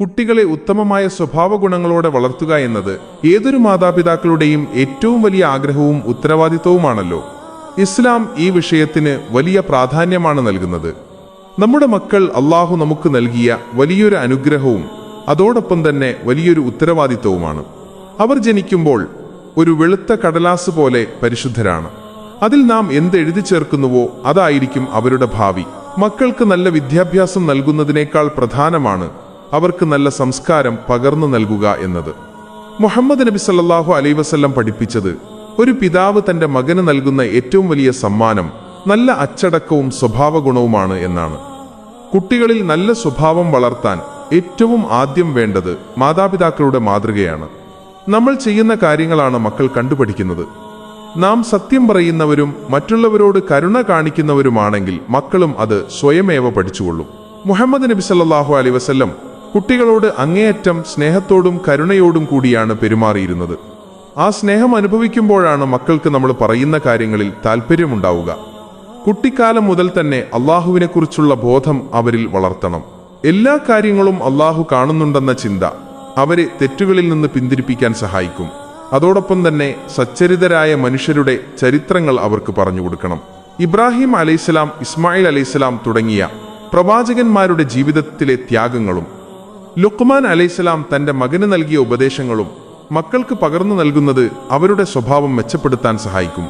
കുട്ടികളെ ഉത്തമമായ സ്വഭാവ ഗുണങ്ങളോടെ വളർത്തുക എന്നത് ഏതൊരു മാതാപിതാക്കളുടെയും ഏറ്റവും വലിയ ആഗ്രഹവും ഉത്തരവാദിത്വവുമാണല്ലോ. ഇസ്ലാം ഈ വിഷയത്തിന് വലിയ പ്രാധാന്യമാണ് നൽകുന്നത്. നമ്മുടെ മക്കൾ അള്ളാഹു നമുക്ക് നൽകിയ വലിയൊരു അനുഗ്രഹവും അതോടൊപ്പം തന്നെ വലിയൊരു ഉത്തരവാദിത്വവുമാണ്. അവർ ജനിക്കുമ്പോൾ ഒരു വെളുത്ത കടലാസ് പോലെ പരിശുദ്ധരാണ്. അതിൽ നാം എന്ത് എഴുതി ചേർക്കുന്നുവോ അതായിരിക്കും അവരുടെ ഭാവി. മക്കൾക്ക് നല്ല വിദ്യാഭ്യാസം നൽകുന്നതിനേക്കാൾ പ്രധാനമാണ് അവർക്ക് നല്ല സംസ്കാരം പകർന്നു നൽകുക എന്നത്. മുഹമ്മദ് നബി സല്ലാഹു അലൈ വസല്ലം പഠിപ്പിച്ചത് ഒരു പിതാവ് തന്റെ മകന് നൽകുന്ന ഏറ്റവും വലിയ സമ്മാനം നല്ല അച്ചടക്കവും സ്വഭാവഗുണവുമാണ് എന്നാണ്. കുട്ടികളിൽ നല്ല സ്വഭാവം വളർത്താൻ ഏറ്റവും ആദ്യം വേണ്ടത് മാതാപിതാക്കളുടെ മാതൃകയാണ്. നമ്മൾ ചെയ്യുന്ന കാര്യങ്ങളാണ് മക്കൾ കണ്ടുപഠിക്കുന്നത്. നാം സത്യം പറയുന്നവരും മറ്റുള്ളവരോട് കരുണ കാണിക്കുന്നവരുമാണെങ്കിൽ മക്കളും അത് സ്വയമേവ പഠിച്ചുകൊള്ളും. മുഹമ്മദ് നബി സല്ലാഹു അലൈവസം കുട്ടികളോട് അങ്ങേയറ്റം സ്നേഹത്തോടും കരുണയോടും കൂടിയാണ് പെരുമാറിയിരുന്നത്. ആ സ്നേഹം അനുഭവിക്കുമ്പോഴാണ് മക്കൾക്ക് നമ്മൾ പറയുന്ന കാര്യങ്ങളിൽ താല്പര്യമുണ്ടാവുക കുട്ടിക്കാലം മുതൽ തന്നെ അള്ളാഹുവിനെക്കുറിച്ചുള്ള ബോധം അവരിൽ വളർത്തണം. എല്ലാ കാര്യങ്ങളും അള്ളാഹു കാണുന്നുണ്ടെന്ന ചിന്ത അവരെ തെറ്റുകളിൽ നിന്ന് പിന്തിരിപ്പിക്കാൻ സഹായിക്കും. അതോടൊപ്പം തന്നെ സച്ചരിതരായ മനുഷ്യരുടെ ചരിത്രങ്ങൾ അവർക്ക് പറഞ്ഞു കൊടുക്കണം. ഇബ്രാഹിം അലൈഹിസ്സലാം ഇസ്മായിൽ അലൈഹിസ്സലാം തുടങ്ങിയ പ്രവാചകന്മാരുടെ ജീവിതത്തിലെ ത്യാഗങ്ങളും ലുക്മാൻ അലൈഹിസ്സലാം തന്റെ മകന് നൽകിയ ഉപദേശങ്ങളും മക്കൾക്ക് പകർന്നു നൽകുന്നത് അവരുടെ സ്വഭാവം മെച്ചപ്പെടുത്താൻ സഹായിക്കും.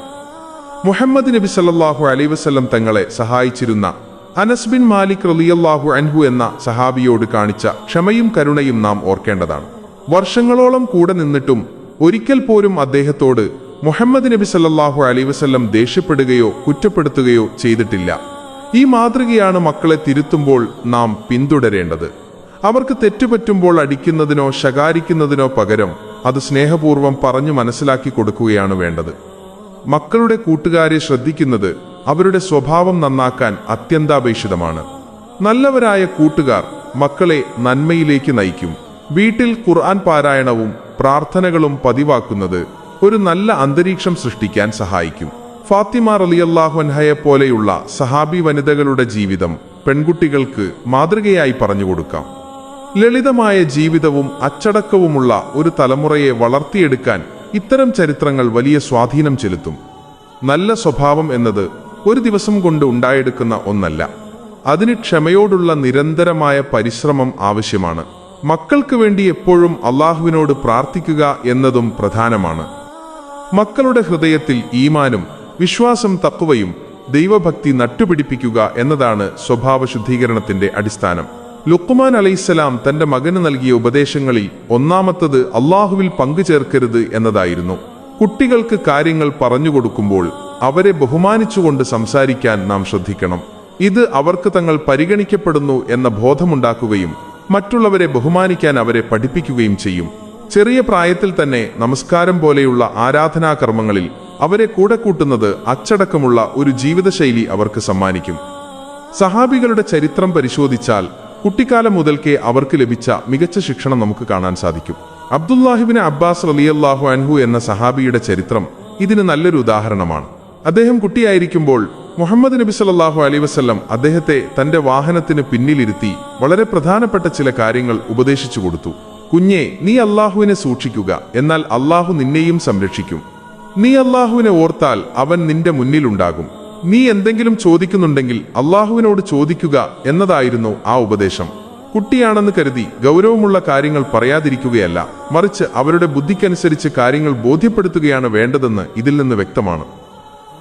മുഹമ്മദ് നബി സല്ലാഹു അലൈഹി വസല്ലം തങ്ങളെ സഹായിച്ചിരുന്ന അനസ് ബിൻ മാലിക് റലിയല്ലാഹു അൻഹു എന്ന സഹാബിയോട് കാണിച്ച ക്ഷമയും കരുണയും നാം ഓർക്കേണ്ടതാണ്. വർഷങ്ങളോളം കൂടെ നിന്നിട്ടും ഒരിക്കൽ പോലും അദ്ദേഹത്തോട് മുഹമ്മദ് നബി സല്ലാഹു അലൈഹി വസല്ലം ദേഷ്യപ്പെടുകയോ കുറ്റപ്പെടുത്തുകയോ ചെയ്തിട്ടില്ല. ഈ മാതൃകയാണ് മക്കളെ തിരുത്തുമ്പോൾ നാം പിന്തുടരേണ്ടത്. അവർക്ക് തെറ്റുപറ്റുമ്പോൾ അടിക്കുന്നതിനോ ശകാരിക്കുന്നതിനോ പകരം അത് സ്നേഹപൂർവം പറഞ്ഞു മനസ്സിലാക്കി കൊടുക്കുകയാണ് വേണ്ടത്. മക്കളുടെ കൂട്ടുകാരെ ശ്രദ്ധിക്കുന്നത് അവരുടെ സ്വഭാവം നന്നാക്കാൻ അത്യന്താപേക്ഷിതമാണ്. നല്ലവരായ കൂട്ടുകാർ മക്കളെ നന്മയിലേക്ക് നയിക്കും. വീട്ടിൽ ഖുർആൻ പാരായണവും പ്രാർത്ഥനകളും പതിവാക്കുന്നത് ഒരു നല്ല അന്തരീക്ഷം സൃഷ്ടിക്കാൻ സഹായിക്കും. ഫാത്തിമ റലിയല്ലാഹു അൻഹയെ പോലെയുള്ള സഹാബി വനിതകളുടെ ജീവിതം പെൺകുട്ടികൾക്ക് മാതൃകയായി പറഞ്ഞു കൊടുക്കാം. ലളിതമായ ജീവിതവും അച്ചടക്കവുമുള്ള ഒരു തലമുറയെ വളർത്തിയെടുക്കാൻ ഇത്തരം ചരിത്രങ്ങൾ വലിയ സ്വാധീനം ചെലുത്തും. നല്ല സ്വഭാവം എന്നത് ഒരു ദിവസം കൊണ്ട് ഉണ്ടായെടുക്കുന്ന ഒന്നല്ല. അതിന് ക്ഷമയോടുള്ള നിരന്തരമായ പരിശ്രമം ആവശ്യമാണ്. മക്കൾക്ക് വേണ്ടി എപ്പോഴും അള്ളാഹുവിനോട് പ്രാർത്ഥിക്കുക എന്നതും പ്രധാനമാണ്. മക്കളുടെ ഹൃദയത്തിൽ ഈമാനും വിശ്വാസം തക്കുവയും ദൈവഭക്തി നട്ടുപിടിപ്പിക്കുക എന്നതാണ് സ്വഭാവ ശുദ്ധീകരണത്തിന്റെ അടിസ്ഥാനം. ലുക്കുമാൻ അലൈസലാം തന്റെ മകന് നൽകിയ ഉപദേശങ്ങളിൽ ഒന്നാമത്തത് അള്ളാഹുവിൽ പങ്കുചേർക്കരുത് എന്നതായിരുന്നു. കുട്ടികൾക്ക് കാര്യങ്ങൾ പറഞ്ഞു കൊടുക്കുമ്പോൾ അവരെ ബഹുമാനിച്ചുകൊണ്ട് സംസാരിക്കാൻ നാം ശ്രദ്ധിക്കണം. ഇത് അവർക്ക് തങ്ങൾ പരിഗണിക്കപ്പെടുന്നു എന്ന ബോധമുണ്ടാക്കുകയും മറ്റുള്ളവരെ ബഹുമാനിക്കാൻ അവരെ പഠിപ്പിക്കുകയും ചെയ്യും. ചെറിയ പ്രായത്തിൽ തന്നെ നമസ്കാരം പോലെയുള്ള ആരാധനാകർമ്മങ്ങളിൽ അവരെ കൂടെ കൂട്ടുന്നത് അച്ചടക്കമുള്ള ഒരു ജീവിതശൈലി അവർക്ക് സമ്മാനിക്കും. സഹാബികളുടെ ചരിത്രം പരിശോധിച്ചാൽ കുട്ടിക്കാലം മുതൽക്കേ അവർക്ക് ലഭിച്ച മികച്ച ശിക്ഷണം നമുക്ക് കാണാൻ സാധിക്കും. അബ്ദുല്ലാഹിബിന് അബ്ബാസ് റലിയല്ലാഹു അൻഹു എന്ന സഹാബിയുടെ ചരിത്രം ഇതിന് നല്ലൊരു ഉദാഹരണമാണ്. അദ്ദേഹം കുട്ടിയായിരിക്കുമ്പോൾ മുഹമ്മദ് നബി സല്ലാഹു അലൈഹി വസ്ല്ലം അദ്ദേഹത്തെ തന്റെ വാഹനത്തിന് പിന്നിലിരുത്തി വളരെ പ്രധാനപ്പെട്ട ചില കാര്യങ്ങൾ ഉപദേശിച്ചു കൊടുത്തു. കുഞ്ഞെ നീ അള്ളാഹുവിനെ സൂക്ഷിക്കുക എന്നാൽ അള്ളാഹു നിന്നെയും സംരക്ഷിക്കും. നീ അള്ളാഹുവിനെ ഓർത്താൽ അവൻ നിന്റെ മുന്നിലുണ്ടാകും. നീ എന്തെങ്കിലും ചോദിക്കുന്നുണ്ടെങ്കിൽ അള്ളാഹുവിനോട് ചോദിക്കുക എന്നതായിരുന്നു ആ ഉപദേശം. കുട്ടിയാണെന്ന് കരുതി ഗൗരവമുള്ള കാര്യങ്ങൾ പറയാതിരിക്കുകയല്ല മറിച്ച് അവരുടെ ബുദ്ധിക്കനുസരിച്ച് കാര്യങ്ങൾ ബോധ്യപ്പെടുത്തുകയാണ് വേണ്ടതെന്ന് ഇതിൽ നിന്ന് വ്യക്തമാണ്.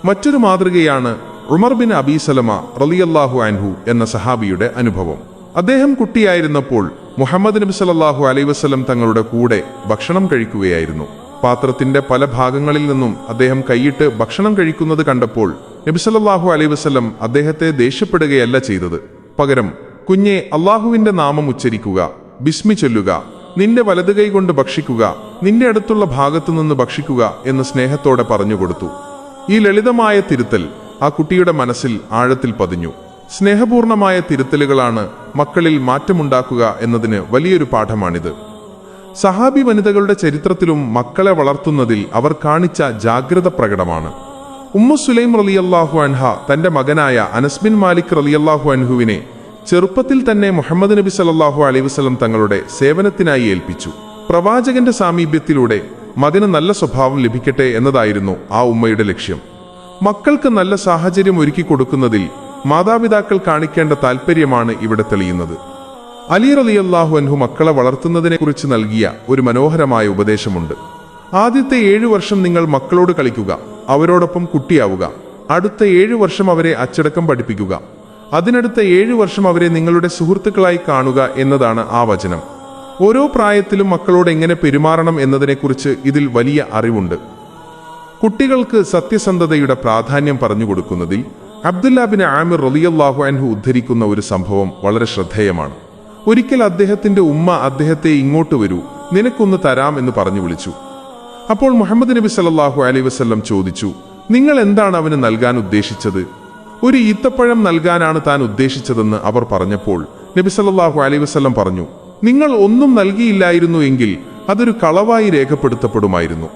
മറ്റൊരു മാതൃകയാണ് ഉമർ ബിൻ അബീസലമ റലിയല്ലാഹു അൻഹു എന്ന സഹാബിയുടെ അനുഭവം. അദ്ദേഹം കുട്ടിയായിരുന്നപ്പോൾ മുഹമ്മദ് നബി സല്ലല്ലാഹു അലൈവസ്ലം തങ്ങളുടെ കൂടെ ഭക്ഷണം കഴിക്കുകയായിരുന്നു. പാത്രത്തിന്റെ പല ഭാഗങ്ങളിൽ നിന്നും അദ്ദേഹം കൈയിട്ട് ഭക്ഷണം കഴിക്കുന്നത് കണ്ടപ്പോൾ നബി സല്ലല്ലാഹു അലൈഹി വസല്ലം അദ്ദേഹത്തെ ദേഷ്യപ്പെടുകയല്ല ചെയ്തത്. പകരം കുഞ്ഞെ അള്ളാഹുവിന്റെ നാമം ഉച്ചരിക്കുക ബിസ്മി ചൊല്ലുക നിന്റെ വലത് കൊണ്ട് ഭക്ഷിക്കുക നിന്റെ അടുത്തുള്ള ഭാഗത്തു നിന്ന് ഭക്ഷിക്കുക എന്ന് സ്നേഹത്തോടെ പറഞ്ഞുകൊടുത്തു ഈ ലളിതമായ തിരുത്തൽ ആ കുട്ടിയുടെ മനസ്സിൽ ആഴത്തിൽ പതിഞ്ഞു. സ്നേഹപൂർണമായ തിരുത്തലുകളാണ് മക്കളിൽ മാറ്റമുണ്ടാക്കുക എന്നതിന് വലിയൊരു പാഠമാണിത്. സഹാബി വനിതകളുടെ ചരിത്രത്തിലും മക്കളെ വളർത്തുന്നതിൽ അവർ കാണിച്ച ജാഗ്രത പ്രകടമാണ്. ഉമ്മു സുലൈം റലിയല്ലാഹു അൻഹ തന്റെ മകനായ അനസ്ബിൻ മാലിക് റലിയല്ലാഹു അൻഹുവിനെ ചെറുപ്പത്തിൽ തന്നെ മുഹമ്മദ് നബി സല്ലല്ലാഹു അലൈഹി വസല്ലം തങ്ങളുടെ സേവനത്തിനായി ഏൽപ്പിച്ചു. പ്രവാചകന്റെ സാമീപ്യത്തിലൂടെ മകന് നല്ല സ്വഭാവം ലഭിക്കട്ടെ എന്നതായിരുന്നു ആ ഉമ്മയുടെ ലക്ഷ്യം. മക്കൾക്ക് നല്ല സാഹചര്യം ഒരുക്കി കൊടുക്കുന്നതിൽ മാതാപിതാക്കൾ കാണിക്കേണ്ട താൽപ്പര്യമാണ് ഇവിടെ തെളിയുന്നത്. അലി റളിയല്ലാഹു അൻഹു മക്കളെ വളർത്തുന്നതിനെക്കുറിച്ച് നൽകിയ ഒരു മനോഹരമായ ഉപദേശമുണ്ട്. ആദ്യത്തെ ഏഴു വർഷം നിങ്ങൾ മക്കളോട് കളിക്കുക അവരോടൊപ്പം കുട്ടിയാവുക. അടുത്ത ഏഴു വർഷം അവരെ അച്ചടക്കം പഠിപ്പിക്കുക. അതിനടുത്ത ഏഴു വർഷം അവരെ നിങ്ങളുടെ സുഹൃത്തുക്കളായി കാണുക എന്നതാണ് ആ വചനം. ഓരോ പ്രായത്തിലും മക്കളോട് എങ്ങനെ പെരുമാറണം എന്നതിനെക്കുറിച്ച് ഇതിൽ വലിയ അറിവുണ്ട്. കുട്ടികൾക്ക് സത്യസന്ധതയുടെ പ്രാധാന്യം പറഞ്ഞു കൊടുക്കുന്നതിൽ അബ്ദുല്ല ആമിർ റളിയല്ലാഹു അൻഹു ഉദ്ധരിക്കുന്ന ഒരു സംഭവം വളരെ ശ്രദ്ധേയമാണ്. ഒരിക്കൽ അദ്ദേഹത്തിന്റെ ഉമ്മ അദ്ദേഹത്തെ ഇങ്ങോട്ട് വരൂ നിനക്കൊന്ന് തരാം എന്ന് പറഞ്ഞു വിളിച്ചു. അപ്പോൾ മുഹമ്മദ് നബി സല്ലാഹു അലൈ വസല്ലം ചോദിച്ചു നിങ്ങൾ എന്താണ് അവന് നൽകാൻ ഉദ്ദേശിച്ചത്? ഒരു ഈത്തപ്പഴം നൽകാനാണ് താൻ ഉദ്ദേശിച്ചതെന്ന് അവർ പറഞ്ഞപ്പോൾ നബി സല്ലാഹു അലൈ വസല്ലം പറഞ്ഞു നിങ്ങൾ ഒന്നും നൽകിയില്ലായിരുന്നു എങ്കിൽ അതൊരു കളവായി രേഖപ്പെടുത്തപ്പെടുമായിരുന്നു.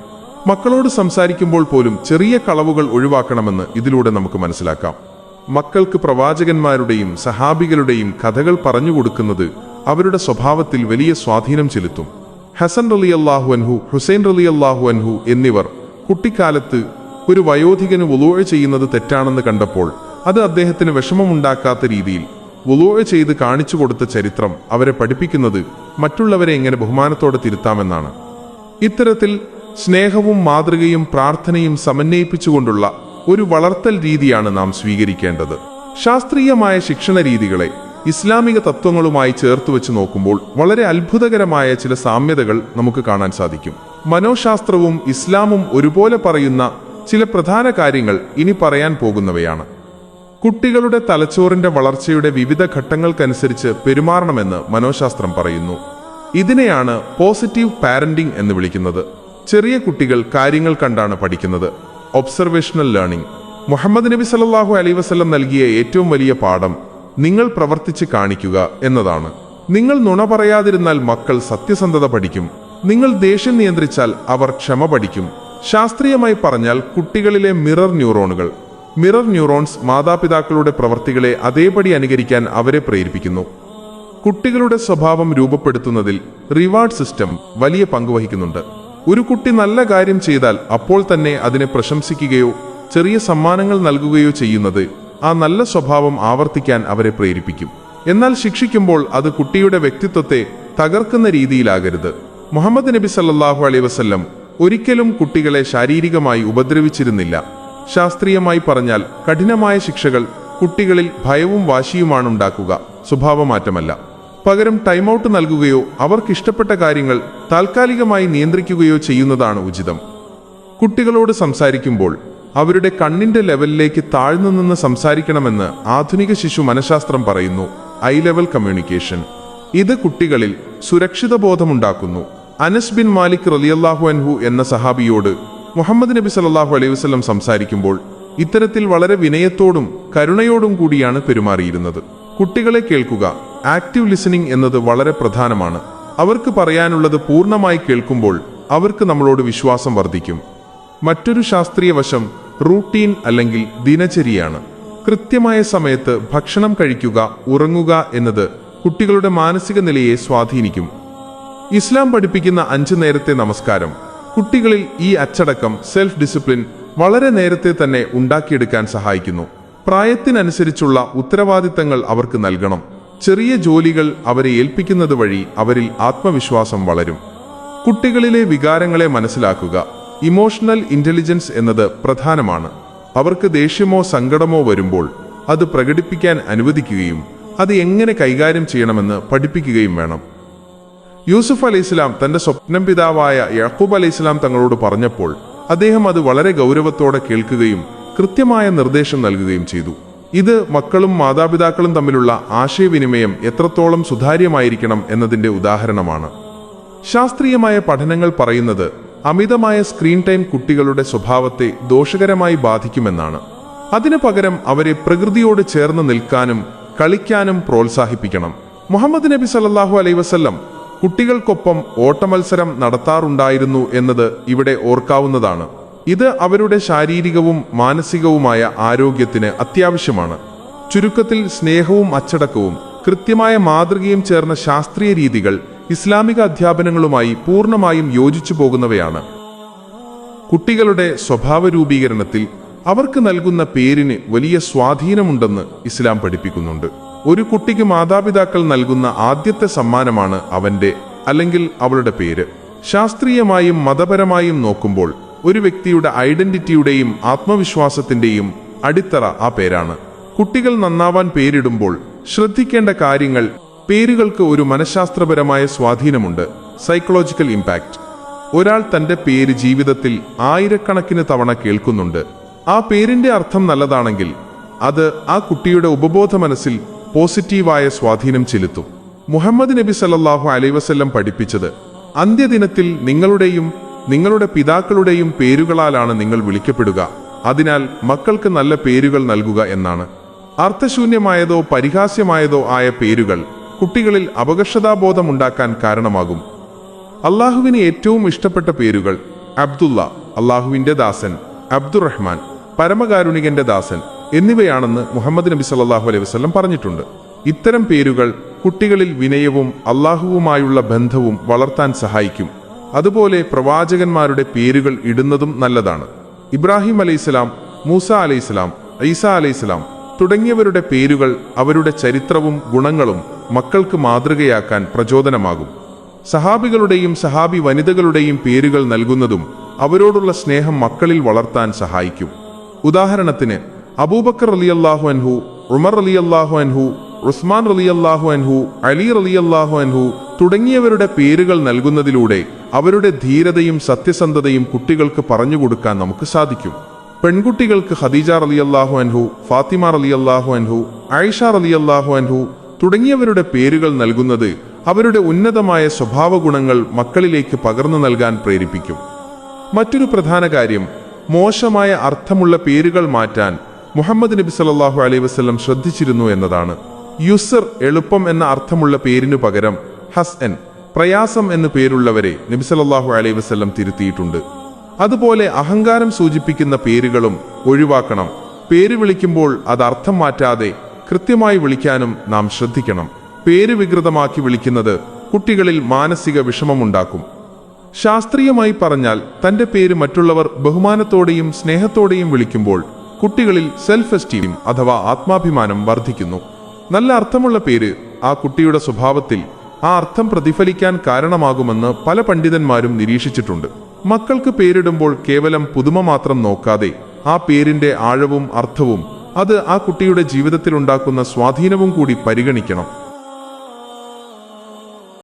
മക്കളോട് സംസാരിക്കുമ്പോൾ പോലും ചെറിയ കളവുകൾ ഒഴിവാക്കണമെന്ന് ഇതിലൂടെ നമുക്ക് മനസ്സിലാക്കാം. മക്കൾക്ക് പ്രവാചകന്മാരുടെയും സഹാബികളുടെയും കഥകൾ പറഞ്ഞുകൊടുക്കുന്നത് അവരുടെ സ്വഭാവത്തിൽ വലിയ സ്വാധീനം ചെലുത്തും. ഹസൻ റലി അള്ളാഹു അൻഹു ഹുസൈൻ റലി അള്ളാഹു അൻഹു എന്നിവർ കുട്ടിക്കാലത്ത് ഒരു വയോധികന് വുളുവ ചെയ്യുന്നത് തെറ്റാണെന്ന് കണ്ടപ്പോൾ അത് അദ്ദേഹത്തിന് വിഷമമുണ്ടാക്കാത്ത രീതിയിൽ വുളുവ ചെയ്ത് കാണിച്ചു കൊടുത്ത ചരിത്രം അവരെ പഠിപ്പിക്കുന്നത് മറ്റുള്ളവരെ എങ്ങനെ ബഹുമാനത്തോടെ തിരുത്താമെന്നാണ്. ഇത്തരത്തിൽ സ്നേഹവും മാതൃകയും പ്രാർത്ഥനയും സമന്വയിപ്പിച്ചുകൊണ്ടുള്ള ഒരു വളർത്തൽ രീതിയാണ് നാം സ്വീകരിക്കേണ്ടത്. ശാസ്ത്രീയമായ ശിക്ഷണ രീതികളെ ഇസ്ലാമിക തത്വങ്ങളുമായി ചേർത്ത് വെച്ച് നോക്കുമ്പോൾ വളരെ അത്ഭുതകരമായ ചില സാമ്യതകൾ നമുക്ക് കാണാൻ സാധിക്കും. മനോശാസ്ത്രവും ഇസ്ലാമും ഒരുപോലെ പറയുന്ന ചില പ്രധാന കാര്യങ്ങൾ ഇനി പറയാൻ പോകുന്നവയാണ്. കുട്ടികളുടെ തലച്ചോറിന്റെ വളർച്ചയുടെ വിവിധ ഘട്ടങ്ങൾക്കനുസരിച്ച് പെരുമാറണമെന്ന് മനോശാസ്ത്രം പറയുന്നു. ഇതിനെയാണ് പോസിറ്റീവ് പാരന്റിംഗ് എന്ന് വിളിക്കുന്നത്. ചെറിയ കുട്ടികൾ കാര്യങ്ങൾ കണ്ടാണ് പഠിക്കുന്നത്. ഒബ്സർവേഷണൽ ലേണിംഗ് മുഹമ്മദ് നബി സല്ലാഹു അലൈ വസ്ലം നൽകിയ ഏറ്റവും വലിയ പാഠം നിങ്ങൾ പ്രവർത്തിച്ച് കാണിക്കുക എന്നതാണ്. നിങ്ങൾ നുണ പറയാതിരുന്നാൽ മക്കൾ സത്യസന്ധത പഠിക്കും. നിങ്ങൾ ദേഷ്യം നിയന്ത്രിച്ചാൽ അവർ ക്ഷമ പഠിക്കും. ശാസ്ത്രീയമായി പറഞ്ഞാൽ കുട്ടികളിലെ മിറർ ന്യൂറോണുകൾ. മിറർ ന്യൂറോൺസ് മാതാപിതാക്കളുടെ പ്രവർത്തികളെ അതേപടി അനുകരിക്കാൻ അവരെ പ്രേരിപ്പിക്കുന്നു. കുട്ടികളുടെ സ്വഭാവം രൂപപ്പെടുത്തുന്നതിൽ റിവാർഡ് സിസ്റ്റം വലിയ പങ്ക് വഹിക്കുന്നുണ്ട്. ഒരു കുട്ടി നല്ല കാര്യം ചെയ്താൽ അപ്പോൾ തന്നെ അതിനെ പ്രശംസിക്കുകയോ ചെറിയ സമ്മാനങ്ങൾ നൽകുകയോ ചെയ്യുന്നത് ആ നല്ല സ്വഭാവം ആവർത്തിക്കാൻ അവരെ പ്രേരിപ്പിക്കും. എന്നാൽ ശിക്ഷിക്കുമ്പോൾ അത് കുട്ടിയുടെ വ്യക്തിത്വത്തെ തകർക്കുന്ന രീതിയിലാകരുത്. മുഹമ്മദ് നബി സല്ലാഹു അലൈ വസ്ല്ലം ഒരിക്കലും കുട്ടികളെ ശാരീരികമായി ഉപദ്രവിച്ചിരുന്നില്ല. ശാസ്ത്രീയമായി പറഞ്ഞാൽ കഠിനമായ ശിക്ഷകൾ കുട്ടികളിൽ ഭയവും വാശിയുമാണ് ഉണ്ടാക്കുക. സ്വഭാവമാറ്റമല്ല. പകരം ടൈം ഔട്ട് നൽകുകയോ അവർക്ക് ഇഷ്ടപ്പെട്ട കാര്യങ്ങൾ താൽക്കാലികമായി നിയന്ത്രിക്കുകയോ ചെയ്യുന്നതാണ് ഉചിതം. കുട്ടികളോട് സംസാരിക്കുമ്പോൾ അവരുടെ കണ്ണിന്റെ ലെവലിലേക്ക് താഴ്ന്നു നിന്ന് സംസാരിക്കണമെന്ന് ആധുനിക ശിശു മനഃശാസ്ത്രം പറയുന്നു ഐ ലെവൽ കമ്മ്യൂണിക്കേഷൻ ഇത് കുട്ടികളിൽ സുരക്ഷിത ബോധമുണ്ടാക്കുന്നു. അനസ് ബിൻ മാലിക് റലിയല്ലാഹു അൻഹു എന്ന സഹാബിയോട് മുഹമ്മദ് നബി സല്ലല്ലാഹു അലൈഹി വസ്ലം സംസാരിക്കുമ്പോൾ ഇത്തരത്തിൽ വളരെ വിനയത്തോടും കരുണയോടും കൂടിയാണ് പെരുമാറിയിരുന്നത്. കുട്ടികളെ കേൾക്കുക ആക്റ്റീവ് ലിസണിംഗ് എന്നത് വളരെ പ്രധാനമാണ്. അവർക്ക് പറയാനുള്ളത് പൂർണമായി കേൾക്കുമ്പോൾ അവർക്ക് നമ്മളോട് വിശ്വാസം വർദ്ധിക്കും. മറ്റൊരു ശാസ്ത്രീയ വശം റൂട്ടീൻ അല്ലെങ്കിൽ ദിനചര്യയാണ്. കൃത്യമായ സമയത്ത് ഭക്ഷണം കഴിക്കുക ഉറങ്ങുക എന്നത് കുട്ടികളുടെ മാനസിക നിലയെ സ്വാധീനിക്കും. ഇസ്ലാം പഠിപ്പിക്കുന്ന അഞ്ചു നേരത്തെ നമസ്കാരം. കുട്ടികളിൽ ഈ അച്ചടക്കം സെൽഫ് ഡിസിപ്ലിൻ വളരെ നേരത്തെ തന്നെ ഉണ്ടാക്കിയെടുക്കാൻ സഹായിക്കുന്നു. പ്രായത്തിനനുസരിച്ചുള്ള ഉത്തരവാദിത്തങ്ങൾ അവർക്ക് നൽകണം. ചെറിയ ജോലികൾ അവരെ ഏൽപ്പിക്കുന്നത് വഴി അവരിൽ ആത്മവിശ്വാസം വളരും. കുട്ടികളിലെ വികാരങ്ങളെ മനസ്സിലാക്കുക. ഇമോഷണൽ ഇന്റലിജൻസ് എന്നത് പ്രധാനമാണ്. അവർക്ക് ദേഷ്യമോ സങ്കടമോ വരുമ്പോൾ അത് പ്രകടിപ്പിക്കാൻ അനുവദിക്കുകയും അത് എങ്ങനെ കൈകാര്യം ചെയ്യണമെന്ന് പഠിപ്പിക്കുകയും വേണം. യൂസുഫ് അലൈഹി തന്റെ സ്വപ്നം പിതാവായ യാക്കൂബ് അലൈഹി തങ്ങളോട് പറഞ്ഞപ്പോൾ അദ്ദേഹം അത് വളരെ ഗൗരവത്തോടെ കേൾക്കുകയും കൃത്യമായ നിർദ്ദേശം നൽകുകയും ചെയ്തു. ഇത് മക്കളും മാതാപിതാക്കളും തമ്മിലുള്ള ആശയവിനിമയം എത്രത്തോളം സുതാര്യമായിരിക്കണം എന്നതിന്റെ ഉദാഹരണമാണ്. ശാസ്ത്രീയമായ പഠനങ്ങൾ പറയുന്നത് അമിതമായ സ്ക്രീൻ ടൈം കുട്ടികളുടെ സ്വഭാവത്തെ ദോഷകരമായി ബാധിക്കുമെന്നാണ്. അതിനു പകരം അവരെ പ്രകൃതിയോട് ചേർന്ന് നിൽക്കാനും കളിക്കാനും പ്രോത്സാഹിപ്പിക്കണം. മുഹമ്മദ് നബി സല്ലാഹു വസല്ലം കുട്ടികൾക്കൊപ്പം ഓട്ടമത്സരം നടത്താറുണ്ടായിരുന്നു എന്നത് ഇവിടെ ഓർക്കാവുന്നതാണ്. ഇത് അവരുടെ ശാരീരികവും മാനസികവുമായ ആരോഗ്യത്തിന് അത്യാവശ്യമാണ്. ചുരുക്കത്തിൽ സ്നേഹവും അച്ചടക്കവും കൃത്യമായ മാതൃകയും ചേർന്ന ശാസ്ത്രീയ രീതികൾ ഇസ്ലാമിക അധ്യാപനങ്ങളുമായി പൂർണമായും യോജിച്ചു പോകുന്നവയാണ്. കുട്ടികളുടെ സ്വഭാവ രൂപീകരണത്തിൽ അവർക്ക് നൽകുന്ന പേരിന് വലിയ സ്വാധീനമുണ്ടെന്ന് ഇസ്ലാം പഠിപ്പിക്കുന്നുണ്ട്. ഒരു കുട്ടിക്ക് മാതാപിതാക്കൾ നൽകുന്ന ആദ്യത്തെ സമ്മാനമാണ് അവന്റെ അല്ലെങ്കിൽ അവളുടെ പേര്. ശാസ്ത്രീയമായും മതപരമായും നോക്കുമ്പോൾ ഒരു വ്യക്തിയുടെ ഐഡന്റിറ്റിയുടെയും ആത്മവിശ്വാസത്തിന്റെയും അടിത്തറ ആ പേരാണ്. കുട്ടികൾ നന്നാവാൻ പേരിടുമ്പോൾ ശ്രദ്ധിക്കേണ്ട കാര്യങ്ങൾ പേരുകൾക്ക് ഒരു മനഃശാസ്ത്രപരമായ സ്വാധീനമുണ്ട്. സൈക്കോളജിക്കൽ ഇമ്പാക്റ്റ് ഒരാൾ തന്റെ പേര് ജീവിതത്തിൽ ആയിരക്കണക്കിന് തവണ കേൾക്കുന്നുണ്ട്. ആ പേരിന്റെ അർത്ഥം നല്ലതാണെങ്കിൽ അത് ആ കുട്ടിയുടെ ഉപബോധ മനസ്സിൽ പോസിറ്റീവായ സ്വാധീനം ചെലുത്തും. മുഹമ്മദ് നബി സല്ലാഹു അലൈഹി വസല്ലം പഠിപ്പിച്ചത് അന്ത്യദിനത്തിൽ നിങ്ങളുടെയും നിങ്ങളുടെ പിതാക്കളുടെയും പേരുകളാലാണ് നിങ്ങൾ വിളിക്കപ്പെടുക. അതിനാൽ മക്കൾക്ക് നല്ല പേരുകൾ നൽകുക എന്നാണ്. അർത്ഥശൂന്യമായതോ പരിഹാസ്യമായതോ ആയ പേരുകൾ കുട്ടികളിൽ അപകർഷതാബോധമുണ്ടാക്കാൻ കാരണമാകും. അള്ളാഹുവിന് ഏറ്റവും ഇഷ്ടപ്പെട്ട പേരുകൾ അബ്ദുള്ള അള്ളാഹുവിന്റെ ദാസൻ അബ്ദുറഹ്മാൻ പരമകാരുണികന്റെ ദാസൻ എന്നിവയാണെന്ന് മുഹമ്മദ് നബി സല്ലാഹു അലൈഹി വസ്ലം പറഞ്ഞിട്ടുണ്ട്. ഇത്തരം പേരുകൾ കുട്ടികളിൽ വിനയവും അള്ളാഹുവുമായുള്ള ബന്ധവും വളർത്താൻ സഹായിക്കും. അതുപോലെ പ്രവാചകന്മാരുടെ പേരുകൾ ഇടുന്നതും നല്ലതാണ്. ഇബ്രാഹിം അലൈഹിസ്സലാം മൂസ അലൈഹിസ്സലാം ഈസ അലൈഹിസ്സലാം തുടങ്ങിയവരുടെ പേരുകൾ അവരുടെ ചരിത്രവും ഗുണങ്ങളും മക്കൾക്ക് മാതൃകയാക്കാൻ പ്രചോദനമാകും. സഹാബികളുടെയും സഹാബി വനിതകളുടെയും പേരുകൾ നൽകുന്നതും അവരോടുള്ള സ്നേഹം മക്കളിൽ വളർത്താൻ സഹായിക്കും. ഉദാഹരണത്തിന് അബൂബക്കർ റളിയല്ലാഹു അൻഹു ഉമർ റളിയല്ലാഹു അൻഹു ഉസ്മാൻ റളിയല്ലാഹു അൻഹു അലി റളിയല്ലാഹു അൻഹു തുടങ്ങിയവരുടെ പേരുകൾ നൽകുന്നതിലൂടെ അവരുടെ ധീരതയും സത്യസന്ധതയും കുട്ടികൾക്ക് പറഞ്ഞു കൊടുക്കാൻ നമുക്ക് സാധിക്കും. പെൺകുട്ടികൾക്ക് ഖദീജ റളിയല്ലാഹു അൻഹു ഫാത്തിമ റളിയല്ലാഹു അൻഹു ആയിഷ റളിയല്ലാഹു അൻഹു തുടങ്ങിയവരുടെ പേരുകൾ നൽകുന്നത് അവരുടെ ഉന്നതമായ സ്വഭാവഗുണങ്ങൾ മക്കളിലേക്ക് പകർന്നു നൽകാൻ പ്രേരിപ്പിക്കും. മറ്റൊരു പ്രധാന കാര്യം മോശമായ അർത്ഥമുള്ള പേരുകൾ മാറ്റാൻ മുഹമ്മദ് നബി സല്ലാഹു അലൈഹി വസല്ലം ശ്രദ്ധിച്ചിരുന്നു എന്നതാണ്. യുസർ എളുപ്പം എന്ന അർത്ഥമുള്ള പേരിനു പകരം ഹസ് എൻ പ്രയാസം എന്നു പേരുള്ളവരെ നബി സല്ലല്ലാഹു അലൈഹി വസല്ലം തിരുത്തിയിട്ടുണ്ട്. അതുപോലെ അഹങ്കാരം സൂചിപ്പിക്കുന്ന പേരുകളും ഒഴിവാക്കണം. പേര് വിളിക്കുമ്പോൾ അത് അർത്ഥം മാറ്റാതെ കൃത്യമായി വിളിക്കാനും നാം ശ്രദ്ധിക്കണം. പേര് വികൃതമാക്കി വിളിക്കുന്നത് കുട്ടികളിൽ മാനസിക വിഷമമുണ്ടാക്കും. ശാസ്ത്രീയമായി പറഞ്ഞാൽ തന്റെ പേര് മറ്റുള്ളവർ ബഹുമാനത്തോടെയും സ്നേഹത്തോടെയും വിളിക്കുമ്പോൾ കുട്ടികളിൽ സെൽഫ് എസ്റ്റീം അഥവാ ആത്മാഭിമാനം വർദ്ധിക്കുന്നു. നല്ല അർത്ഥമുള്ള പേര് ആ കുട്ടിയുടെ സ്വഭാവത്തിൽ ആ അർത്ഥം പ്രതിഫലിക്കാൻ കാരണമാകുമെന്ന് പല പണ്ഡിതന്മാരും നിരീക്ഷിച്ചിട്ടുണ്ട്. മക്കൾക്ക് പേരിടുമ്പോൾ കേവലം പുതുമ മാത്രം നോക്കാതെ ആ പേരിന്റെ ആഴവും അർത്ഥവും അത് ആ കുട്ടിയുടെ ജീവിതത്തിൽ ഉണ്ടാക്കുന്ന സ്വാധീനവും കൂടി പരിഗണിക്കണം.